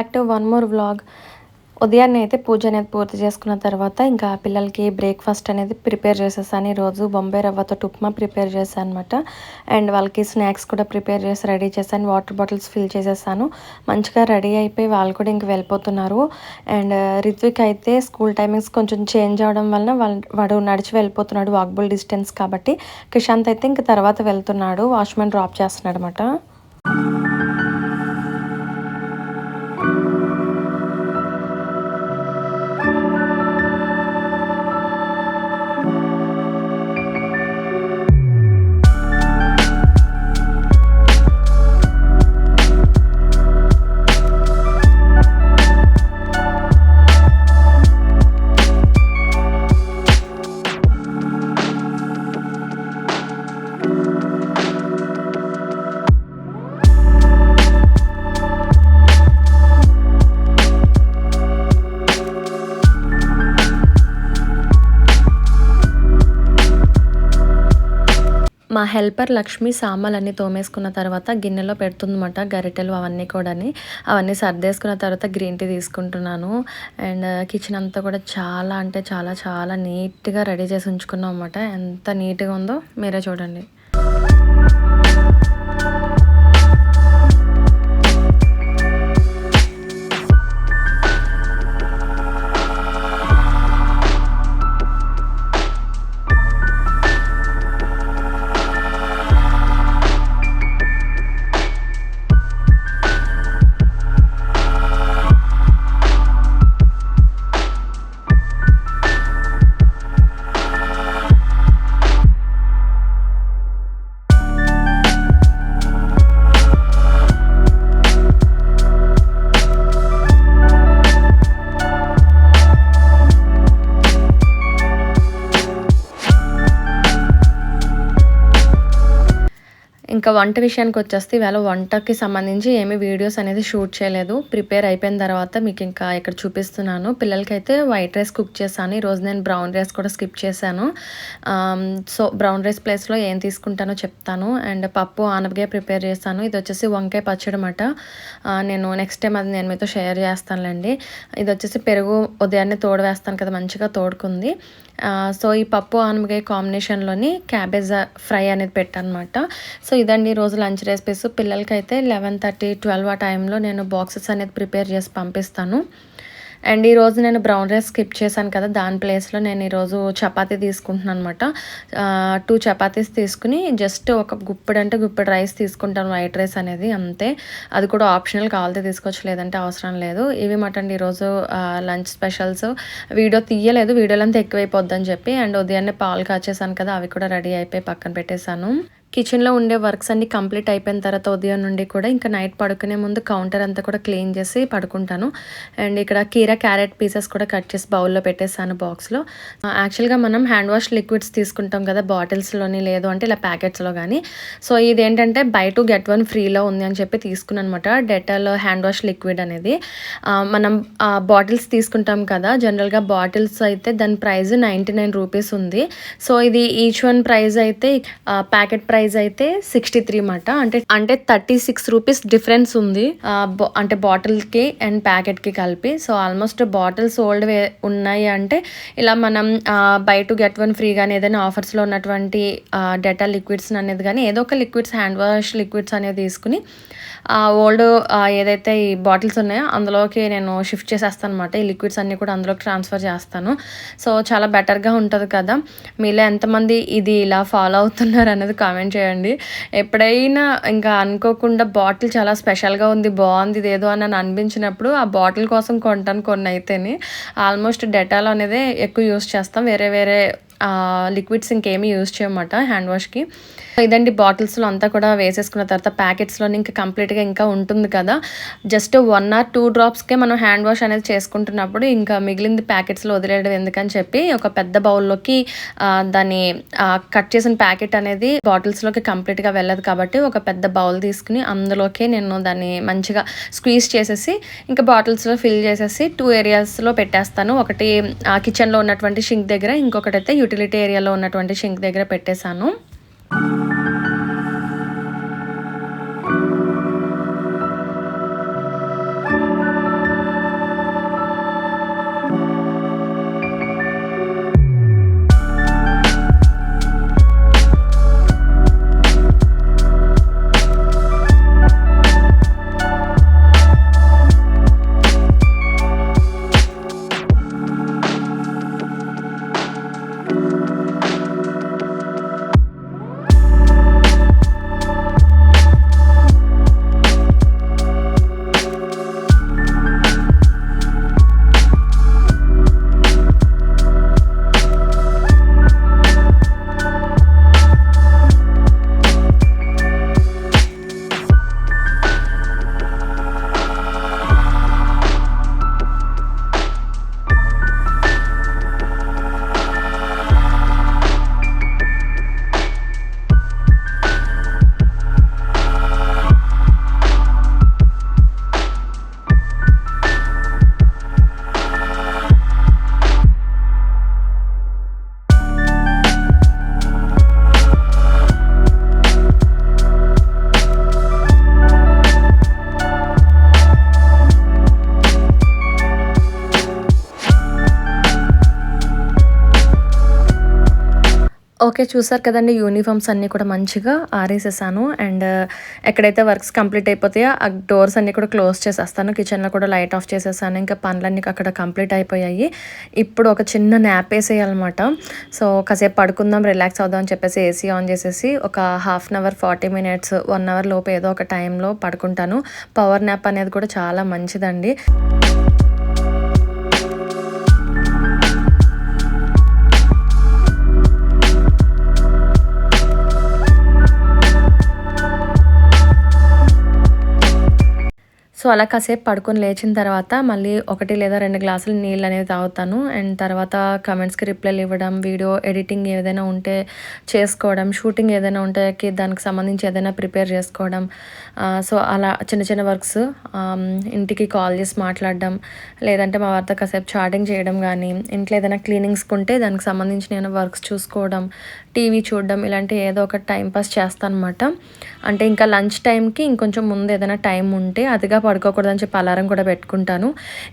Back to one more vlog ఉదయాన్నే అయితే పూజ అనేది పూర్తి చేసుకున్న తర్వాత ఇంకా పిల్లలకి బ్రేక్ఫాస్ట్ అనేది ప్రిపేర్ చేసేసాను. ఈరోజు బొంబాయి రవ్వతో ఉప్మా ప్రిపేర్ చేశాను అనమాట అండ్ వాళ్ళకి స్నాక్స్ కూడా ప్రిపేర్ చేసి రెడీ చేశాను. వాటర్ బాటిల్స్ ఫిల్ చేసేసాను. మంచిగా రెడీ అయిపోయి వాళ్ళు కూడా ఇంక వెళ్ళిపోతున్నారు. అండ్ రిత్విక్ uh, అయితే స్కూల్ టైమింగ్స్ కొంచెం చేంజ్ అవడం వలన వాడు నడిచి వెళ్ళిపోతున్నాడు వాక్బుల్ డిస్టెన్స్ కాబట్టి. కిషాంత్ అయితే ఇంక తర్వాత వెళ్తున్నాడు. వాచ్మెన్ డ్రాప్ చేస్తున్నాడు అనమాట మా హెల్పర్ లక్ష్మి సామాన్లన్నీ తోమేసుకున్న తర్వాత గిన్నెలో పెడుతుందన్నమాట గరిటెలు అవన్నీ కూడా అవన్నీ సర్దేసుకున్న తర్వాత గ్రీన్ టీ తీసుకుంటున్నాను. అండ్ కిచెన్ అంతా కూడా చాలా అంటే చాలా చాలా నీట్గా రెడీ చేసి ఉంచుకున్నాం అనమాట ఎంత నీట్గా ఉందో మీరే చూడండి. ఇంకా వంట విషయానికి వచ్చేస్తే ఇవాళ వంటకి సంబంధించి ఏమి వీడియోస్ అనేది షూట్ చేయలేదు. ప్రిపేర్ అయిపోయిన తర్వాత మీకు ఇంకా ఇక్కడ చూపిస్తున్నాను. పిల్లలకి అయితే వైట్ రైస్ కుక్ చేశాను. ఈరోజు నేను బ్రౌన్ రైస్ కూడా స్కిప్ చేశాను. సో బ్రౌన్ రైస్ ప్లేస్లో ఏం తీసుకుంటానో చెప్తాను. అండ్ పప్పు ఆనపకాయ ప్రిపేర్ చేశాను. ఇది వచ్చేసి వంకాయ పచ్చడి అన్నమాట. నేను నెక్స్ట్ టైం అది నేను మీతో షేర్ చేస్తానులేండి. ఇది వచ్చేసి పెరుగు ఉదయాన్నే తోడు వేస్తాను కదా మంచిగా తోడుకుంది. సో ఈ పప్పు ఆనపకాయ కాంబినేషన్లోని క్యాబేజ్ ఫ్రై అనేది పెట్టాను అనమాట సో ఇదండి రోజు లంచ్ రెసిపీస్ పిల్లలకైతే లెవెన్ థర్టీ ట్వెల్వ్ ఆ టైంలో నేను బాక్సెస్ అనేది ప్రిపేర్ చేసి పంపిస్తాను. అండ్ ఈరోజు నేను బ్రౌన్ రైస్ స్కిప్ చేశాను కదా దాని ప్లేస్లో నేను ఈరోజు చపాతీ తీసుకుంటున్నాను అనమాట టూ చపాతీస్ తీసుకుని జస్ట్ ఒక గుప్పెడు అంటే గుప్పెడు రైస్ తీసుకుంటాను వైట్ రైస్ అనేది అంతే. అది కూడా ఆప్షనల్ కావాలితే తీసుకోవచ్చు లేదంటే అవసరం లేదు. ఇవి మటండి ఈరోజు లంచ్ స్పెషల్స్. వీడియో తీయలేదు వీడియోలో అంతా ఎక్కువైపోద్దని చెప్పి అండ్ ఉదయాన్నే పాలు కాచేసాను కదా అవి కూడా రెడీ అయిపోయి పక్కన పెట్టేశాను. కిచెన్లో ఉండే వర్క్స్ అన్ని కంప్లీట్ అయిపోయిన తర్వాత ఉదయం నుండి కూడా ఇంకా నైట్ పడుకునే ముందు కౌంటర్ అంతా కూడా క్లీన్ చేసి పడుకుంటాను. అండ్ ఇక్కడ కీరా క్యారెట్ పీసెస్ కూడా కట్ చేసి బౌల్లో పెట్టేసాను బాక్స్లో. యాక్చువల్గా మనం హ్యాండ్ వాష్ లిక్విడ్స్ తీసుకుంటాం కదా బాటిల్స్లోని లేదు అంటే ఇలా ప్యాకెట్స్లో కానీ సో ఇది ఏంటంటే బై టు గెట్ వన్ ఫ్రీలో ఉంది అని చెప్పి తీసుకున్నాను అనమాట డెటాల్ హ్యాండ్ వాష్ లిక్విడ్ అనేది. మనం బాటిల్స్ తీసుకుంటాం కదా. జనరల్గా బాటిల్స్ అయితే దాని ప్రైస్ నైంటీ నైన్ రూపీస్ ఉంది. సో ఇది ఈచ్ వన్ ప్రైస్ అయితే ప్యాకెట్ ప్రైస్ ప్రైస్ అయితే సిక్స్టీ త్రీ మాట. అంటే అంటే థర్టీ సిక్స్ రూపీస్ డిఫరెన్స్ ఉంది. అంటే బాటిల్కి అండ్ ప్యాకెట్కి కలిపి. సో ఆల్మోస్ట్ బాటిల్స్ ఓల్డ్ ఉన్నాయి అంటే ఇలా మనం buy two get one free కానీ ఏదైనా ఆఫర్స్లో ఉన్నటువంటి డెటా లిక్విడ్స్ అనేది కానీ ఏదో ఒక లిక్విడ్స్ హ్యాండ్ వాష్ లిక్విడ్స్ అనేది తీసుకుని ఆ ఓల్డ్ ఏదైతే ఈ బాటిల్స్ ఉన్నాయో అందులోకి నేను షిఫ్ట్ చేసేస్తాను అనమాట ఈ లిక్విడ్స్ అన్నీ కూడా అందులోకి ట్రాన్స్ఫర్ చేస్తాను. సో చాలా బెటర్గా ఉంటుంది కదా. మీలో ఎంతమంది ఇది ఇలా ఫాలో అవుతున్నారు అనేది కామెంట్ చేయండి. ఎప్పుడైనా ఇంకా అనుకోకుండా బాటిల్ చాలా స్పెషల్గా ఉంది బాగుంది ఇదేదో అని అనిపించినప్పుడు ఆ బాటిల్ కోసం కొంటాను కొన్ని అయితేనే. ఆల్మోస్ట్ డెటాల్ అనేది ఎక్కువ యూస్ చేస్తాం. వేరే వేరే లిక్విడ్స్ ఇంకేమీ యూజ్ చేయమాట హ్యాండ్ వాష్కి. ఇదండి బాటిల్స్లో అంతా కూడా వేసేసుకున్న తర్వాత ప్యాకెట్స్లో ఇంకా కంప్లీట్గా ఇంకా ఉంటుంది కదా. జస్ట్ వన్ ఆర్ టూ డ్రాప్స్కే మనం హ్యాండ్ వాష్ అనేది చేసుకుంటున్నప్పుడు ఇంకా మిగిలింది ప్యాకెట్స్లో వదిలేయడం ఎందుకని చెప్పి ఒక పెద్ద బౌల్లోకి దాన్ని కట్ చేసిన ప్యాకెట్ అనేది బాటిల్స్లోకి కంప్లీట్గా వెళ్ళదు కాబట్టి ఒక పెద్ద బౌల్ తీసుకుని అందులోకి నేను దాన్ని మంచిగా స్క్వీజ్ చేసేసి ఇంకా బాటిల్స్లో ఫిల్ చేసేసి టూ ఏరియాస్లో పెట్టేస్తాను. ఒకటి కిచెన్లో ఉన్నటువంటి షింక్ దగ్గర ఇంకొకటి అయితే యూటిలిటీ ఏరియాలో ఉన్నటువంటి షింక్ దగ్గర పెట్టేశాను. Thank you. ఓకే చూసారు కదండి యూనిఫామ్స్ అన్నీ కూడా మంచిగా ఆరేసేసాను. అండ్ uh, ఎక్కడైతే వర్క్స్ కంప్లీట్ అయిపోతాయో ఆ డోర్స్ అన్నీ కూడా క్లోజ్ చేసేస్తాను. కిచెన్లో కూడా లైట్ ఆఫ్ చేసేసాను. ఇంకా పనులన్నీ అక్కడ కంప్లీట్ అయిపోయాయి. ఇప్పుడు ఒక చిన్న న్యాప్ వేసేయాలన్నమాట. సో కాసేపు పడుకుందాం రిలాక్స్ అవుదాం అని చెప్పేసి ఏసీ ఆన్ చేసేసి ఒక half an hour forty minutes one hour లోపు ఏదో ఒక టైంలో పడుకుంటాను. పవర్ న్యాప్ అనేది కూడా చాలా మంచిదండి. సో అలా కాసేపు పడుకొని లేచిన తర్వాత మళ్ళీ ఒకటి లేదా రెండు గ్లాసులు నీళ్ళు అనేది తాగుతాను. అండ్ తర్వాత కమెంట్స్కి రిప్లైలు ఇవ్వడం వీడియో ఎడిటింగ్ ఏదైనా ఉంటే చేసుకోవడం షూటింగ్ ఏదైనా ఉంటే దానికి సంబంధించి ఏదైనా ప్రిపేర్ చేసుకోవడం సో అలా చిన్న చిన్న వర్క్స్ ఇంటికి కాల్ చేసి మాట్లాడడం లేదంటే మా వారితో కాసేపు చాటింగ్ చేయడం కానీ ఇంట్లో ఏదైనా క్లీనింగ్స్ ఉంటే దానికి సంబంధించిన ఏమైనా వర్క్స్ చూసుకోవడం టీవీ చూడడం ఇలాంటి ఏదో ఒక టైం పాస్ చేస్తాను అనమాట అంటే ఇంకా లంచ్ టైంకి ఇంకొంచెం ముందు ఏదైనా టైం ఉంటే అదిగా పడుకోకూడదని చెప్పి అలారం కూడా పెట్టుకుంటాను.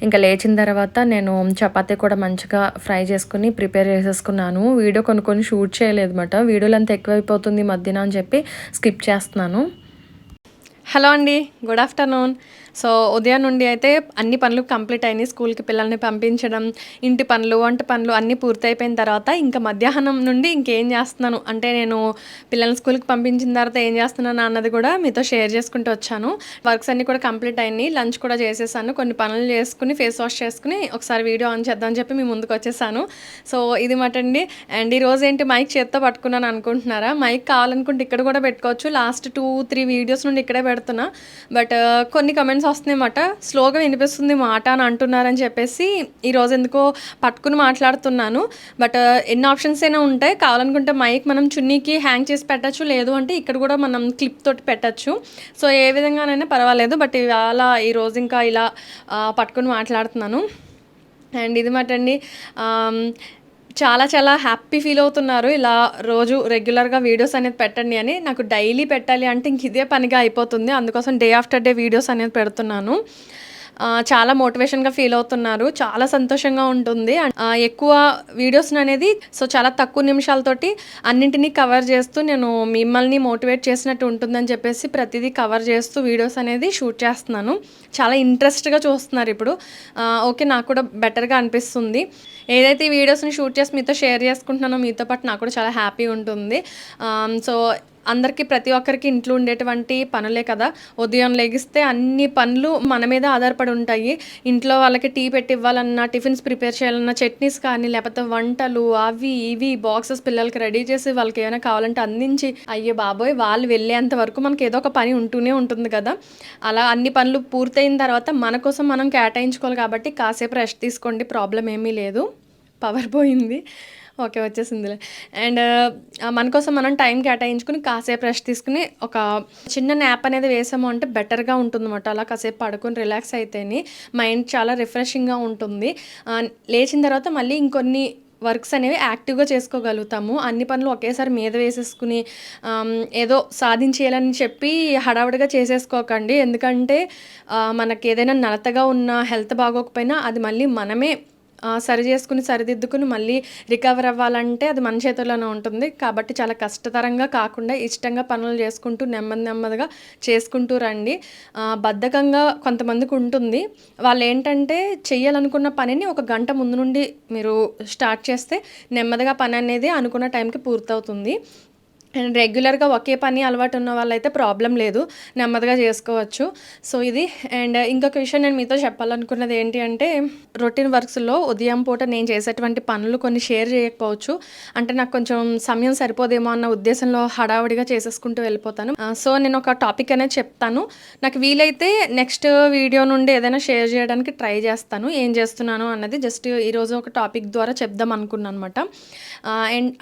ఇంకా లేచిన తర్వాత నేను చపాతీ కూడా మంచిగా ఫ్రై చేసుకుని ప్రిపేర్ చేసేసుకున్నాను. వీడియో కొన్ని కొన్ని షూట్ చేయలేదు అనమాట వీడియోలు అంతా ఎక్కువైపోతుంది మధ్యన అని చెప్పి స్కిప్ చేస్తున్నాను. హలో అండి గుడ్ ఆఫ్టర్నూన్. సో ఉదయం నుండి అయితే అన్ని పనులు కంప్లీట్ అయినాయి. స్కూల్కి పిల్లల్ని పంపించడం ఇంటి పనులు వంట పనులు అన్నీ పూర్తయిపోయిన తర్వాత ఇంకా మధ్యాహ్నం నుండి ఇంకేం చేస్తున్నాను? అంటే నేను పిల్లల్ని స్కూల్కి పంపించిన తర్వాత ఏం చేస్తున్నాను అన్నది కూడా మీతో షేర్ చేసుకుంటూ వచ్చాను. వర్క్స్ అన్నీ కూడా కంప్లీట్ అయినాయి. లంచ్ కూడా చేసేసాను. కొన్ని పనులు చేసుకుని ఫేస్ వాష్ చేసుకుని ఒకసారి వీడియో ఆన్ చేద్దామని చెప్పి మీ ముందుకు వచ్చేసాను. సో ఇది మటండి. అండ్ ఈరోజు ఏంటి మైక్ చేత్తో పట్టుకున్నాను అనుకుంటున్నారా? మైక్ కావాలనుకుంటే ఇక్కడ కూడా పెట్టుకోవచ్చు. లాస్ట్ టూ త్రీ వీడియోస్ నుండి ఇక్కడే పెడుతున్నా. బట్ కొన్ని కమెంట్స్ వస్తున్నాయన్నమాట స్లోగా వినిపిస్తుంది మాట అని అంటున్నారని చెప్పేసి ఈరోజు ఎందుకో పట్టుకుని మాట్లాడుతున్నాను. బట్ ఎన్ని ఆప్షన్స్ అయినా ఉంటాయి. కావాలనుకుంటే మైక్ మనం చున్నీకి హ్యాంగ్ చేసి పెట్టచ్చు. లేదు అంటే ఇక్కడ కూడా మనం క్లిప్ తోటి పెట్టచ్చు. సో ఏ విధంగానైనా పర్వాలేదు. బట్ ఇవాళ ఈరోజు ఇంకా ఇలా పట్టుకుని మాట్లాడుతున్నాను. అండ్ ఇది మాటండి చాలా చాలా హ్యాపీ ఫీల్ అవుతున్నారు. ఇలా రోజు రెగ్యులర్గా వీడియోస్ అనేది పెట్టండి అని నాకు డైలీ పెట్టాలి అంటే ఇంక ఇదే పనిగా అయిపోతుంది. అందుకోసం డే ఆఫ్టర్ డే వీడియోస్ అనేది పెడుతున్నాను. చాలా మోటివేషన్గా ఫీల్ అవుతున్నారు. చాలా సంతోషంగా ఉంటుంది. ఎక్కువ వీడియోస్ అనేది సో చాలా తక్కువ నిమిషాలతోటి అన్నింటినీ కవర్ చేస్తూ నేను మిమ్మల్ని మోటివేట్ చేసినట్టు ఉంటుందని చెప్పేసి ప్రతిదీ కవర్ చేస్తూ వీడియోస్ అనేది షూట్ చేస్తున్నాను. చాలా ఇంట్రెస్ట్గా చూస్తున్నారు ఇప్పుడు. ఓకే నాకు కూడా బెటర్గా అనిపిస్తుంది. ఏదైతే ఈ వీడియోస్ని షూట్ చేసి మీతో షేర్ చేసుకుంటున్నానో మీతో పాటు నాకు కూడా చాలా హ్యాపీ ఉంటుంది. సో అందరికీ ప్రతి ఒక్కరికి ఇంట్లో ఉండేటువంటి పనులే కదా. ఉదయం లెగిస్తే అన్ని పనులు మన మీద ఆధారపడి ఉంటాయి. ఇంట్లో వాళ్ళకి టీ పెట్టి ఇవ్వాలన్నా టిఫిన్స్ ప్రిపేర్ చేయాలన్నా చట్నీస్ కానీ లేకపోతే వంటలు అవి ఇవి బాక్సెస్ పిల్లలకి రెడీ చేసి వాళ్ళకి ఏమైనా కావాలంటే అందించి అయ్యే బాబోయ్ వాళ్ళు వెళ్ళేంత వరకు మనకి ఏదో ఒక పని ఉంటూనే ఉంటుంది కదా. అలా అన్ని పనులు పూర్తయిన తర్వాత మన కోసం మనం కేటాయించుకోవాలి కాబట్టి కాసేపు రెస్ట్ తీసుకోండి ప్రాబ్లం ఏమీ లేదు. పవర్ పోయింది. ఓకే వచ్చేసిందిలే. అండ్ మన కోసం మనం టైం కేటాయించుకుని కాసేపు రెస్ట్ తీసుకుని ఒక చిన్న న్యాప్ అనేది వేసాము అంటే బెటర్గా ఉంటుందన్నమాట. అలా కాసేపు పడుకొని రిలాక్స్ అయితేనే మైండ్ చాలా రిఫ్రెషింగ్గా ఉంటుంది. లేచిన తర్వాత మళ్ళీ ఇంకొన్ని వర్క్స్ అనేవి యాక్టివ్గా చేసుకోగలుగుతాము. అన్ని పనులు ఒకేసారి మీద వేసేసుకుని ఏదో సాధించేయాలని చెప్పి హడావుడిగా చేసేసుకోకండి. ఎందుకంటే మనకి ఏదైనా నలతగా ఉన్న హెల్త్ బాగోకపోయినా అది మళ్ళీ మనమే సరి చేసుకుని సరిదిద్దుకుని మళ్ళీ రికవర్ అవ్వాలంటే అది మన చేతుల్లోనే ఉంటుంది. కాబట్టి చాలా కష్టతరంగా కాకుండా ఇష్టంగా పనులు చేసుకుంటూ నెమ్మది నెమ్మదిగా చేసుకుంటూ రండి. బద్ధకంగా కొంతమందికి ఉంటుంది. వాళ్ళు ఏంటంటే చేయాలనుకున్న పనిని ఒక గంట ముందు నుండి మీరు స్టార్ట్ చేస్తే నెమ్మదిగా పని అనేది అనుకున్న టైంకి పూర్తవుతుంది. అండ్ రెగ్యులర్గా ఒకే పని అలవాటు ఉన్న వాళ్ళైతే ప్రాబ్లం లేదు. నెమ్మదిగా చేసుకోవచ్చు. సో ఇది. అండ్ ఇంకొక విషయం నేను మీతో చెప్పాలనుకున్నది ఏంటి అంటే రొటీన్ వర్క్స్లో ఉదయం పూట నేను చేసేటువంటి పనులు కొన్ని షేర్ చేయకపోవచ్చు. అంటే నాకు కొంచెం సమయం సరిపోదేమో అన్న ఉద్దేశంలో హడావుడిగా చేసేసుకుంటూ వెళ్ళిపోతాను. సో నేను ఒక టాపిక్ అనేది చెప్తాను. నాకు వీలైతే నెక్స్ట్ వీడియో నుండి ఏదైనా షేర్ చేయడానికి ట్రై చేస్తాను. ఏం చేస్తున్నాను అన్నది జస్ట్ ఈరోజు ఒక టాపిక్ ద్వారా చెప్దాం అనుకున్నాను అనమాట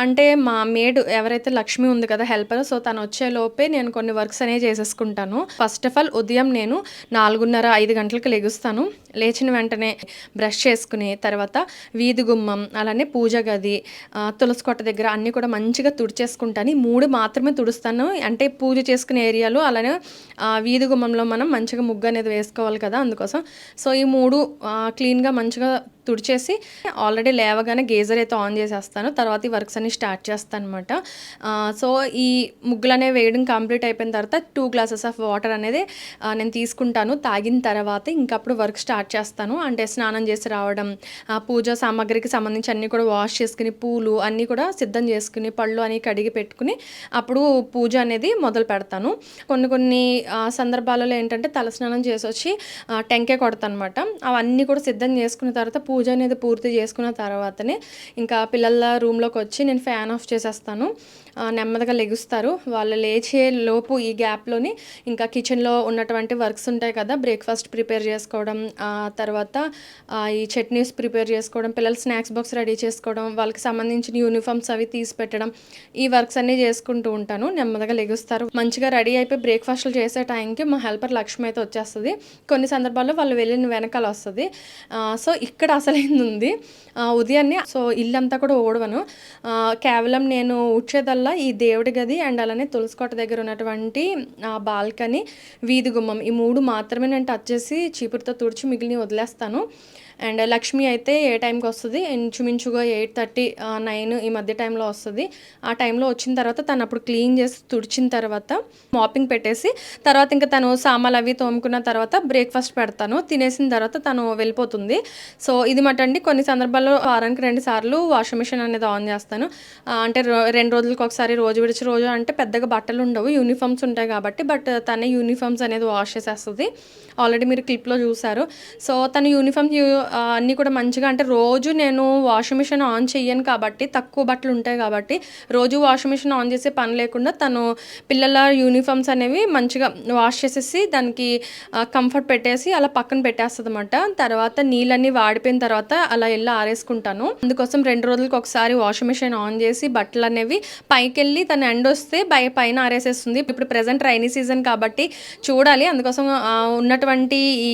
అంటే మా మేడ్ ఎవరైతే లక్ష్మి ఉంది కదా హెల్పర్ సో తను వచ్చే లోపే నేను కొన్ని వర్క్స్ అనేవి చేసేసుకుంటాను. ఫస్ట్ ఆఫ్ ఆల్ ఉదయం నేను నాలుగున్నర ఐదు గంటలకు లెగుస్తాను. లేచిన వెంటనే బ్రష్ చేసుకుని తర్వాత వీధి గుమ్మం అలానే పూజ గది తులసి కొట్ట దగ్గర అన్నీ కూడా మంచిగా తుడిచేసుకుంటాను ఈ మూడు మాత్రమే తుడుస్తాను. అంటే పూజ చేసుకునే ఏరియాలో అలానే వీధి గుమ్మంలో మనం మంచిగా ముగ్గు అనేది వేసుకోవాలి కదా అందుకోసం. సో ఈ మూడు క్లీన్గా మంచిగా తుడిచేసి ఆల్రెడీ లేవగానే గేజర్ అయితే ఆన్ చేసేస్తాను. తర్వాత ఈ వర్క్స్ అన్ని స్టార్ట్ చేస్తాను అనమాట సో ఈ ముగ్గులు అనేవి వేయడం కంప్లీట్ అయిపోయిన తర్వాత టూ గ్లాసెస్ ఆఫ్ వాటర్ అనేది నేను తీసుకుంటాను. తాగిన తర్వాత ఇంకప్పుడు వర్క్ స్టార్ట్ చేస్తాను. అంటే స్నానం చేసి రావడం ఆ, పూజ సామాగ్రికి సంబంధించి అన్నీ కూడా వాష్ చేసుకుని పూలు అన్నీ కూడా సిద్ధం చేసుకుని పళ్ళు అని కడిగి పెట్టుకుని అప్పుడు పూజ అనేది మొదలు పెడతాను. కొన్ని కొన్ని సందర్భాలలో ఏంటంటే తలస్నానం చేసి వచ్చి టెంకే కొడతాను అనమాట అవన్నీ కూడా సిద్ధం చేసుకున్న తర్వాత పూజ పూజ అనేది పూర్తి చేసుకున్న తర్వాతనే ఇంకా పిల్లల రూమ్లోకి వచ్చి నేను ఫ్యాన్ ఆఫ్ చేసేస్తాను. నెమ్మదిగా లెగుస్తారు. వాళ్ళు లేచే లోపు ఈ గ్యాప్లోని ఇంకా కిచెన్లో ఉన్నటువంటి వర్క్స్ ఉంటాయి కదా బ్రేక్ఫాస్ట్ ప్రిపేర్ చేసుకోవడం తర్వాత ఈ చట్నీస్ ప్రిపేర్ చేసుకోవడం పిల్లల స్నాక్స్ బాక్స్ రెడీ చేసుకోవడం వాళ్ళకి సంబంధించిన యూనిఫామ్స్ అవి తీసి పెట్టడం ఈ వర్క్స్ అన్నీ చేసుకుంటూ ఉంటాను. నెమ్మదిగా లెగుస్తారు. మంచిగా రెడీ అయిపోయి బ్రేక్ఫాస్ట్లు చేసే టైంకి మా హెల్పర్ లక్ష్మి అయితే వచ్చేస్తుంది. కొన్ని సందర్భాల్లో వాళ్ళు వెళ్ళిన వెనకాల వస్తుంది. సో ఇక్కడ అసలైంది ఉంది ఉదయాన్నే సో ఇల్లంతా కూడా ఓడవను కేవలం నేను ఉడ్చేదల్లా ఈ దేవుడి గది అండ్ అలానే తులసికోట దగ్గర ఉన్నటువంటి ఆ బాల్కనీ వీధి గుమ్మం ఈ మూడు మాత్రమే నేను టచ్ చేసి చీపురుతో తుడిచి మిగిలిన వదిలేస్తాను. అండ్ లక్ష్మి అయితే ఏ టైంకి వస్తుంది? ఇంచుమించుగా ఎయిట్ థర్టీ నైన్ ఈ మధ్య టైంలో వస్తుంది. ఆ టైంలో వచ్చిన తర్వాత తను అప్పుడు క్లీన్ చేసి తుడిచిన తర్వాత మాపింగ్ పెట్టేసి తర్వాత ఇంకా తను సామాన్లు అవి తోముకున్న తర్వాత బ్రేక్ఫాస్ట్ పెడతాను. తినేసిన తర్వాత తను వెళ్ళిపోతుంది. సో ఇది మటండి కొన్ని సందర్భాల్లో వారానికి రెండు సార్లు వాషింగ్ మిషన్ అనేది ఆన్ చేస్తాను. అంటే రెండు రోజులకు ఒకసారి రోజు విడిచి రోజు అంటే పెద్దగా బట్టలు ఉండవు. యూనిఫామ్స్ ఉంటాయి కాబట్టి బట్ తనే యూనిఫామ్స్ అనేది వాష్ చేసేస్తుంది. ఆల్రెడీ మీరు క్లిప్లో చూసారు సో తన యూనిఫామ్ అన్నీ కూడా మంచిగా అంటే రోజు నేను వాషింగ్ మిషన్ ఆన్ చేయను కాబట్టి తక్కువ బట్టలు ఉంటాయి కాబట్టి రోజు వాషింగ్ మిషన్ ఆన్ చేసే పని లేకుండా తను పిల్లల యూనిఫామ్స్ అనేవి మంచిగా వాష్ చేసేసి దానికి కంఫర్ట్ పెట్టేసి అలా పక్కన పెట్టేస్తుంది అనమాట తర్వాత నీళ్ళన్నీ వాడిపోయిన తర్వాత అలా వెళ్ళి ఆరేసుకుంటాను. అందుకోసం రెండు రోజులకు ఒకసారి వాషింగ్ మిషన్ ఆన్ చేసి బట్టలు అనేవి పైకి వెళ్ళి తన ఎండ వస్తే పై పైన ఆరేసేస్తుంది. ఇప్పుడు ప్రజెంట్ రైనీ సీజన్ కాబట్టి చూడాలి. అందుకోసం ఉన్నటువంటి ఈ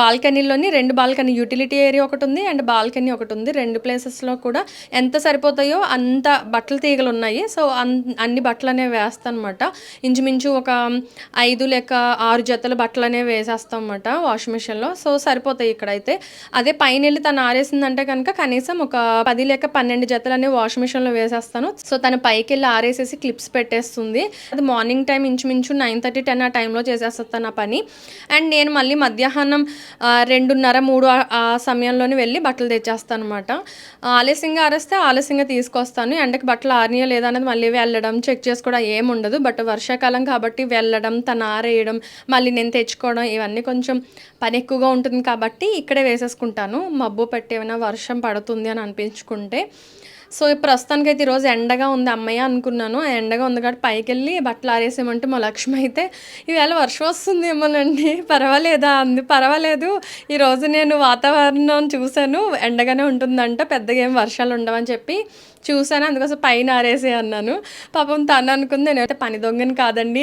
బాల్కనీలోని రెండు బాల్కనీ యూటిలిటీ ఏరియా ఒకటి ఉంది అండ్ బాల్కనీ ఒకటి ఉంది రెండు ప్లేసెస్లో కూడా ఎంత సరిపోతాయో అంత బట్టల తీగలు ఉన్నాయి సో అన్ అన్ని బట్టలు అనేవి వేస్తానమాట. ఇంచుమించు ఒక ఐదు లేక ఆరు జతల బట్టలు అనేవి వేసేస్తాం అనమాట వాషింగ్ మిషన్లో సో సరిపోతాయి ఇక్కడైతే. అదే పైన వెళ్ళి తను ఆరేసిందంటే కనుక కనీసం ఒక పది లేక పన్నెండు జతలు అనేవి వాషింగ్ మిషన్లో వేసేస్తాను. సో తను పైకి వెళ్ళి ఆరేసేసి క్లిప్స్ పెట్టేస్తుంది. అది మార్నింగ్ టైం ఇంచుమించు నైన్ థర్టీ టెన్ ఆ టైంలో చేసేస్తాను ఆ పని. అండ్ నేను మళ్ళీ మధ్యాహ్నం రెండున్నర మూడు ఆ సమయంలోనే వెళ్ళి బట్టలు తెచ్చేస్తాను అనమాట ఆలస్యంగా ఆరేస్తే ఆలస్యంగా తీసుకొస్తాను. ఎండకి బట్టలు ఆరినయో లేదా అనేది మళ్ళీ వెళ్ళడం చెక్ చేసుకోవడం ఏముండదు ఉండదు. బట్ వర్షాకాలం కాబట్టి వెళ్ళడం తను ఆరేయడం మళ్ళీ నేను తెచ్చుకోవడం ఇవన్నీ కొంచెం పని ఎక్కువగా ఉంటుంది కాబట్టి ఇక్కడే వేసేసుకుంటాను. మబ్బు పెట్టి ఏమైనా వర్షం పడుతుంది అని అనిపించుకుంటే. సో ప్రస్తుతానికి అయితే ఈరోజు ఎండగా ఉంది అమ్మయ్య అనుకున్నాను. ఆ ఎండగా ఉంది కాబట్టి పైకి వెళ్ళి బట్టలు ఆరేసామంటే మా లక్ష్మి అయితే ఈవేళ వర్షం వస్తుందేమోనండి పర్వాలేదా? అంది. పర్వాలేదు ఈరోజు నేను వాతావరణం చూశాను ఎండగానే ఉంటుందంట పెద్దగా ఏం వర్షాలు ఉండవని చెప్పి చూశాను అందుకోసం పైన ఆరేసే అన్నాను. పాపం తను అనుకుంది నేనైతే పని దొంగని కాదండి.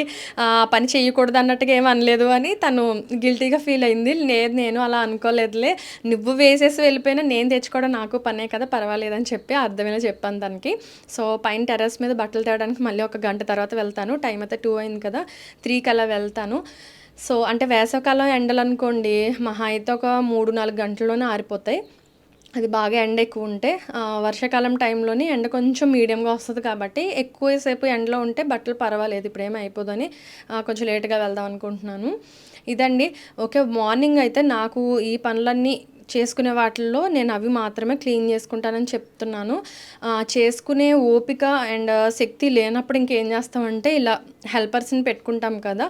పని చేయకూడదు అన్నట్టుగా ఏం అనలేదు అని తను గిల్టీగా ఫీల్ అయింది. లేదు నేను అలా అనుకోలేదులే. నువ్వు వేసేసి వెళ్ళిపోయినా నేను తెచ్చుకోవడం నాకు పనే కదా పర్వాలేదని చెప్పి అర్థమైనా చెప్పాను తనకి. సో పైన టెర్రస్ మీద బట్టలు తేవడానికి మళ్ళీ ఒక గంట తర్వాత వెళ్తాను. టైం అయితే టూ అయింది కదా త్రీకి అలా వెళ్తాను. సో అంటే వేసవకాలం ఎండలు అనుకోండి మహా అయితే ఒక మూడు నాలుగు గంటల్లోనే ఆరిపోతాయి. అది బాగా ఎండ ఎక్కువ ఉంటే వర్షాకాలం టైంలోని ఎండ కొంచెం మీడియంగా వస్తుంది కాబట్టి ఎక్కువసేపు ఎండలో ఉంటే బట్టలు పర్వాలేదు ఇప్పుడు ఏమీ అయిపోదని కొంచెం లేట్గా వెళ్దాం అనుకుంటున్నాను. ఇదండి ఓకే మార్నింగ్ అయితే నాకు ఈ పనులన్నీ చేసుకునే వాటిల్లో నేను అవి మాత్రమే క్లీన్ చేసుకుంటానని చెప్తున్నాను. చేసుకునే ఓపిక అండ్ శక్తి లేనప్పుడు ఇంకేం చేస్తామంటే ఇలా హెల్పర్స్ని పెట్టుకుంటాం కదా.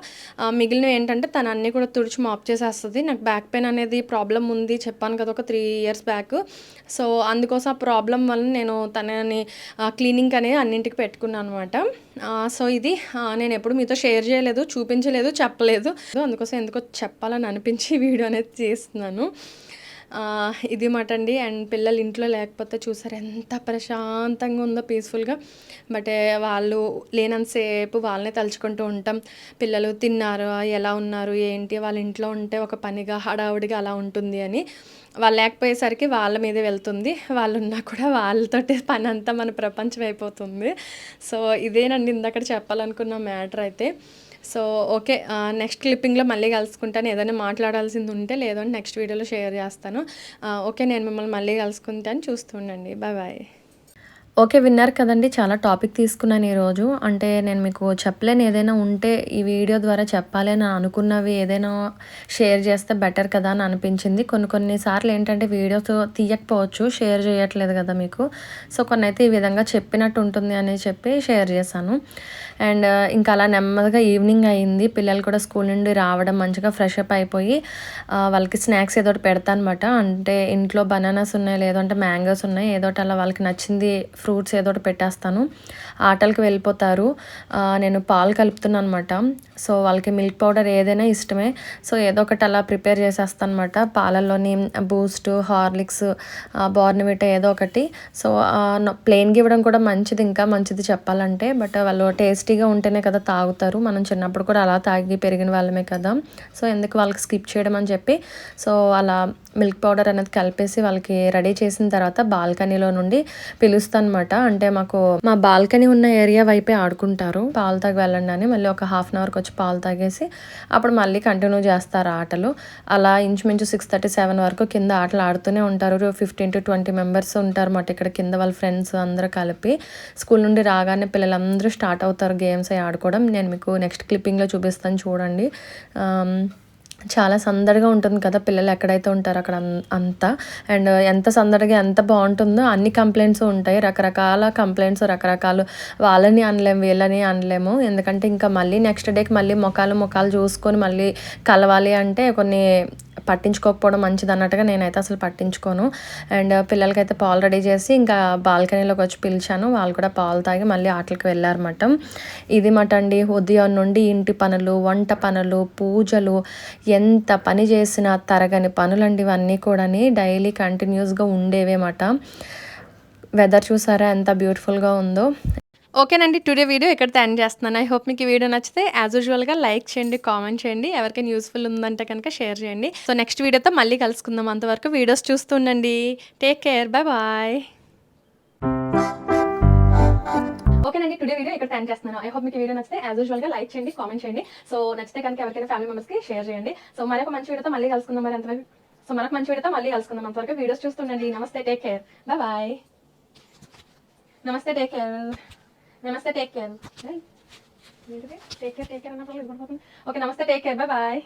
మిగిలిన మిగిలినవి ఏంటంటే తను అన్నీ కూడా తుడిచి మాప్ చేసేస్తుంది. నాకు బ్యాక్ పెయిన్ అనేది ప్రాబ్లం ఉంది చెప్పాను కదా ఒక త్రీ ఇయర్స్ బ్యాక్. సో అందుకోసం ఆ ప్రాబ్లం వల్ల నేను తనని క్లీనింగ్ అనేది అన్నింటికి పెట్టుకున్నాను అనమాట సో ఇది నేను ఎప్పుడు మీతో షేర్ చేయలేదు చూపించలేదు చెప్పలేదు. అందుకోసం ఎందుకో చెప్పాలని అనిపించి వీడియో అనేది చేస్తున్నాను. ఇది మాట అండి అండ్ పిల్లలు ఇంట్లో లేకపోతే చూసారు ఎంత ప్రశాంతంగా ఉందో పీస్ఫుల్గా. బట్ వాళ్ళు లేనంతసేపు వాళ్ళనే తలుచుకుంటూ ఉంటాం. పిల్లలు తిన్నారు ఎలా ఉన్నారు ఏంటి వాళ్ళ ఇంట్లో ఉంటే ఒక పనిగా హడావుడిగా అలా ఉంటుంది అని. వాళ్ళు లేకపోయేసరికి వాళ్ళ మీదే వెళ్తుంది. వాళ్ళు ఉన్నా కూడా వాళ్ళతోటి పని అంతా మన ప్రపంచం అయిపోతుంది. సో ఇదేనండి ఇందాక చెప్పాలనుకున్న మ్యాటర్ అయితే. సో ఓకే నెక్స్ట్ క్లిప్పింగ్లో మళ్ళీ కలుసుకుంటాను. ఏదైనా మాట్లాడాల్సింది ఉంటే లేదంటే నెక్స్ట్ వీడియోలో షేర్ చేస్తాను. ఓకే నేను మిమ్మల్ని మళ్ళీ కలుసుకుంటాను. చూస్తుండండి బాయ్ బాయ్. ఓకే విన్నారు కదండి చాలా టాపిక్ తీసుకున్నాను ఈరోజు అంటే నేను మీకు చెప్పలేని ఏదైనా ఉంటే ఈ వీడియో ద్వారా చెప్పాలి అని అనుకున్నవి ఏదైనా షేర్ చేస్తే బెటర్ కదా అని అనిపించింది. కొన్ని కొన్ని సార్లు ఏంటంటే వీడియోస్ తీయకపోవచ్చు షేర్ చేయట్లేదు కదా మీకు. సో కొన్ని అయితే ఈ విధంగా చెప్పినట్టు ఉంటుంది అని చెప్పి షేర్ చేశాను. అండ్ ఇంకా అలా నెమ్మదిగా ఈవినింగ్ అయింది. పిల్లలు కూడా స్కూల్ నుండి రావడం మంచిగా ఫ్రెష్ అప్ అయిపోయి వాళ్ళకి స్నాక్స్ ఏదో ఒకటి పెడతా అనమాట అంటే ఇంట్లో బనానాస్ ఉన్నాయి లేదంటే మ్యాంగోస్ ఉన్నాయి ఏదో అలా వాళ్ళకి నచ్చింది ఫ్రూట్స్ ఏదో ఒకటి పెట్టేస్తాను. ఆటలకు వెళ్ళిపోతారు. నేను పాలు కలుపుతున్నాను అనమాట సో వాళ్ళకి మిల్క్ పౌడర్ ఏదైనా ఇష్టమే. సో ఏదో ఒకటి అలా ప్రిపేర్ చేసేస్తాను అనమాట పాలల్లోని బూస్ట్ హార్లిక్స్ బార్నివిటా ఏదో ఒకటి. సో ప్లెయిన్గా ఇవ్వడం కూడా మంచిది. ఇంకా మంచిది చెప్పాలంటే. బట్ వాళ్ళు టేస్టీగా ఉంటేనే కదా తాగుతారు. మనం చిన్నప్పుడు కూడా అలా తాగి పెరిగిన వాళ్ళమే కదా. సో ఎందుకు వాళ్ళకి స్కిప్ చేయడం అని చెప్పి. సో అలా మిల్క్ పౌడర్ అనేది కలిపేసి వాళ్ళకి రెడీ చేసిన తర్వాత బాల్కనీలో నుండి పిలుస్తాను అనమాట అంటే మాకు మా బాల్కనీ ఉన్న ఏరియా వైపే ఆడుకుంటారు. పాలు తాగి వెళ్ళండి అని మళ్ళీ ఒక హాఫ్ అన్ అవర్కి వచ్చి పాలు తాగేసి అప్పుడు మళ్ళీ కంటిన్యూ చేస్తారు ఆటలు. అలా ఇంచుమించు సిక్స్ థర్టీ సెవెన్ వరకు కింద ఆటలు ఆడుతూనే ఉంటారు. ఫిఫ్టీన్ టు ట్వంటీ మెంబర్స్ ఉంటారు మాట ఇక్కడ కింద వాళ్ళ ఫ్రెండ్స్ అందరూ కలిపి. స్కూల్ నుండి రాగానే పిల్లలందరూ స్టార్ట్ అవుతారు గేమ్స్ అవి ఆడుకోవడం. నేను మీకు నెక్స్ట్ క్లిప్పింగ్లో చూపిస్తాను చూడండి. చాలా సందడిగా ఉంటుంది కదా పిల్లలు ఎక్కడైతే ఉంటారో అక్కడ అంతా. అండ్ ఎంత సందడిగా ఎంత బాగుంటుందో అన్ని కంప్లైంట్స్ ఉంటాయి. రకరకాల కంప్లైంట్స్ రకరకాలు వాళ్ళని అనలేము వీళ్ళని అనలేము. ఎందుకంటే ఇంకా మళ్ళీ నెక్స్ట్ డేకి మళ్ళీ ముఖాలు ముఖాలు చూసుకొని మళ్ళీ కలవాలి అంటే కొన్ని పట్టించుకోకపోవడం మంచిది అన్నట్టుగా నేనైతే అసలు పట్టించుకోను. అండ్ పిల్లలకైతే పాలు రెడీ చేసి ఇంకా బాల్కనీలోకి వచ్చి పిలిచాను. వాళ్ళు కూడా పాలు తాగి మళ్ళీ ఆటలకు వెళ్ళారన్నమాట. ఇది మాట అండి. ఉదయం నుండి ఇంటి పనులు వంట పనులు పూజలు ఎంత పని చేసినా తరగని పనులండి ఇవన్నీ కూడా డైలీ కంటిన్యూస్గా ఉండేవేమాట వెదర్ చూసారా ఎంత బ్యూటిఫుల్గా ఉందో. ఓకేనండి టుడే వీడియో ఇక్కడ ఎండ్ చేస్తున్నాను. ఐ హోప్ మీకు ఈ వీడియో నచ్చితే యాజ్ యూజువల్గా లైక్ చేయండి కామెంట్ చేయండి. ఎవరికైనా యూస్ఫుల్ ఉందంటే కనుక షేర్ చేయండి. సో నెక్స్ట్ వీడియోతో మళ్ళీ కలుసుకుందాం. అంతవరకు వీడియోస్ చూస్తుండండి టేక్ కేర్ బాయ్ బాయ్ ఓకేనండి టుడే వీడియో ఇక్కడ ఎండ్ చేస్తున్నాను. ఐ హోప్ మీకు వీడియో నచ్చితే యాజ్ యూజువల్గా లైక్ చేయండి కామెంట్ చేయండి. సో నచ్చితే కనుక ఎవరికైనా ఫ్యామిలీ మెంబర్స్కి షేర్ చేయండి. సో మరొక మంచి వీడియోతో మళ్ళీ కలుసుకుందాం మరి అంతవరకు. సో మరొక మంచి వీడియోతో మళ్ళీ కలుసుకుందాం. అంతవరకు వీడియోస్ చూస్తుండండి నమస్తే టేక్ కేర్ బాయ్ బాయ్ నమస్తే టేక్ కేర్ నమస్తే take care take care take care అన్నప్పుడు ఓకే నమస్తే టేక్ కేర్ బాయ్ బాయ్